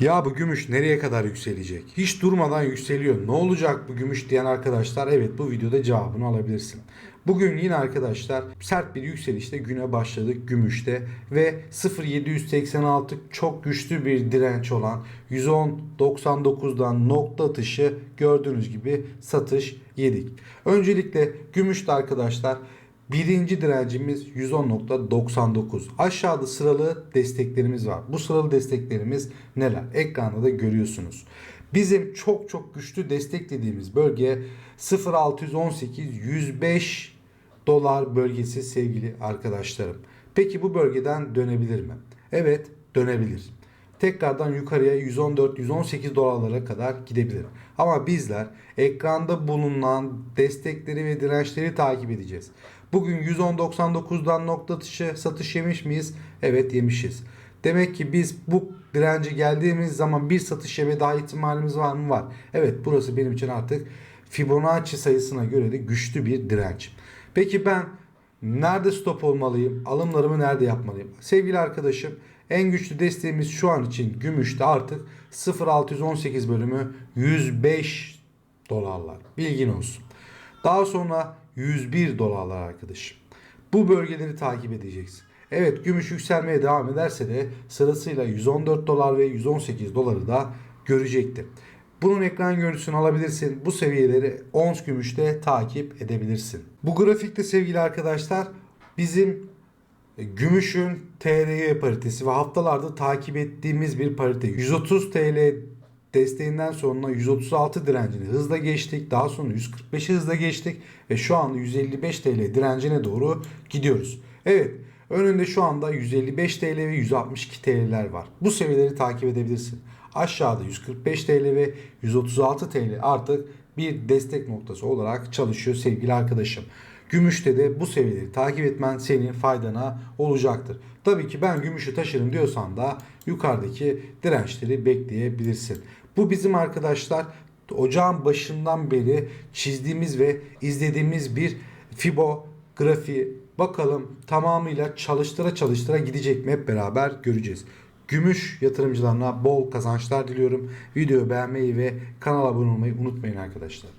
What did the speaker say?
Ya bu gümüş nereye kadar yükselecek? Hiç durmadan yükseliyor. Ne olacak bu gümüş diyen arkadaşlar evet bu videoda cevabını alabilirsin. Bugün yine arkadaşlar sert bir yükselişte güne başladık gümüşte ve 0.786 çok güçlü bir direnç olan 110.99'dan nokta atışı gördüğünüz gibi satış yedik. Öncelikle gümüşte arkadaşlar Birinci direncimiz 110.99. Aşağıda sıralı desteklerimiz var. Bu sıralı desteklerimiz neler? Ekranda da görüyorsunuz. Bizim çok çok güçlü destek dediğimiz bölge 0618 105 dolar bölgesi sevgili arkadaşlarım. Peki bu bölgeden dönebilir mi? Evet dönebilir. Tekrardan yukarıya 114-118 dolarlara kadar gidebilir. Ama bizler ekranda bulunan destekleri ve dirençleri takip edeceğiz. Bugün 110.99'dan nokta atışı satış yemiş miyiz? Evet yemişiz. Demek ki biz bu dirence geldiğimiz zaman bir satış yeme daha ihtimalimiz var mı? Var. Evet burası benim için artık Fibonacci sayısına göre de güçlü bir direnç. Peki ben nerede stop olmalıyım? Alımlarımı nerede yapmalıyım? Sevgili arkadaşım en güçlü desteğimiz şu an için gümüşte artık 0.618 bölümü 105 dolarlar. Bilgin olsun. Daha sonra 101 dolarlar arkadaşım. Bu bölgeleri takip edeceksin. Evet gümüş yükselmeye devam ederse de sırasıyla 114 dolar ve 118 doları da görecektir. Bunun ekran görüntüsünü alabilirsin. Bu seviyeleri ons gümüşte takip edebilirsin. Bu grafikte sevgili arkadaşlar bizim gümüşün TL'ye paritesi ve haftalarda takip ettiğimiz bir parite. 130 TL desteğinden sonra 136 direncini hızla geçtik. Daha sonra 145'i hızla geçtik ve şu anda 155 TL direncine doğru gidiyoruz. Evet önünde şu anda 155 TL ve 162 TL'ler var. Bu seviyeleri takip edebilirsin. Aşağıda 145 TL ve 136 TL artık bir destek noktası olarak çalışıyor sevgili arkadaşım. Gümüşte de bu seviyeleri takip etmen senin faydana olacaktır. Tabii ki ben gümüşü taşırım diyorsan da yukarıdaki dirençleri bekleyebilirsin. Bu bizim arkadaşlar ocağın başından beri çizdiğimiz ve izlediğimiz bir Fibo grafiği. Bakalım tamamıyla çalıştıra çalıştıra gidecek mi hep beraber göreceğiz. Gümüş yatırımcılarına bol kazançlar diliyorum. Videoyu beğenmeyi ve kanala abone olmayı unutmayın arkadaşlar.